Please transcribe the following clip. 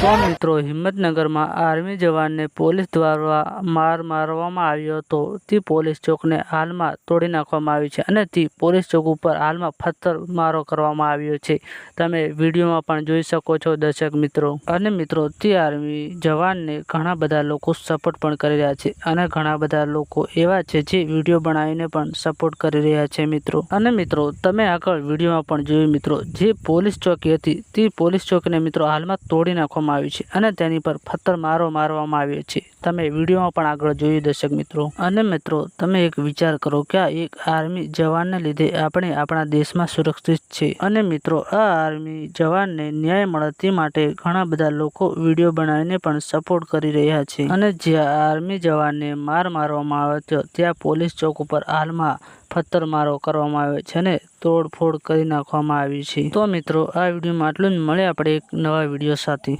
તો મિત્રો હિંમતનગરમાં army જવાનને police દ્વારા માર મારવામાં આવ્યો હતો. તે પોલીસ ચોકને હાલમાં તોડી નાખવામાં આવી છે અને તે પોલીસ ચોક ઉપર હાલમાં પથ્થર મારો કરવામાં આવ્યો છે. તમે વિડીયોમાં પણ જોઈ શકો છો, દર્શક મિત્રો. અને મિત્રો, તે આર્મી જવાનને ઘણા બધા લોકો સપોર્ટ પણ કરી રહ્યા છે અને ઘણા બધા લોકો એવા છે જે વીડિયો બનાવીને પણ સપોર્ટ કરી રહ્યા છે મિત્રો. અને મિત્રો, તમે આગળ વિડીયોમાં પણ જોયું મિત્રો, જે પોલીસ ચોકી હતી, તે પોલીસ ચોકીને મિત્રો હાલમાં તોડી નાખવામાં આવી છે અને તેની પર પથ્થર મારો મારવામાં આવ્યો છે. તમે વિડીયોમાં પણ આગળ જોયું દર્શક મિત્રો. અને મિત્રો, તમે એક વિચાર કરો કે આ એક આર્મી જવાનને લીધે આપણે આપણા દેશમાં સુરક્ષિત છે. અને મિત્રો, આ આર્મી જવાનને ન્યાય મળે તે માટે ઘણા બધા લોકો વીડિયો બનાવીને પણ સપોર્ટ કરી રહ્યા છે. અને જ્યાં આર્મી જવાનને માર મારવામાં આવ્યો હતો ત્યાં પોલીસ ચોક ઉપર હાલમાં પથ્થર મારો કરવામાં આવ્યો છે અને તોડફોડ કરી નાખવામાં આવી છે. તો મિત્રો, આ વિડીયોમાં આટલું જ. મળે આપણે એક નવા વીડિયો સાથે.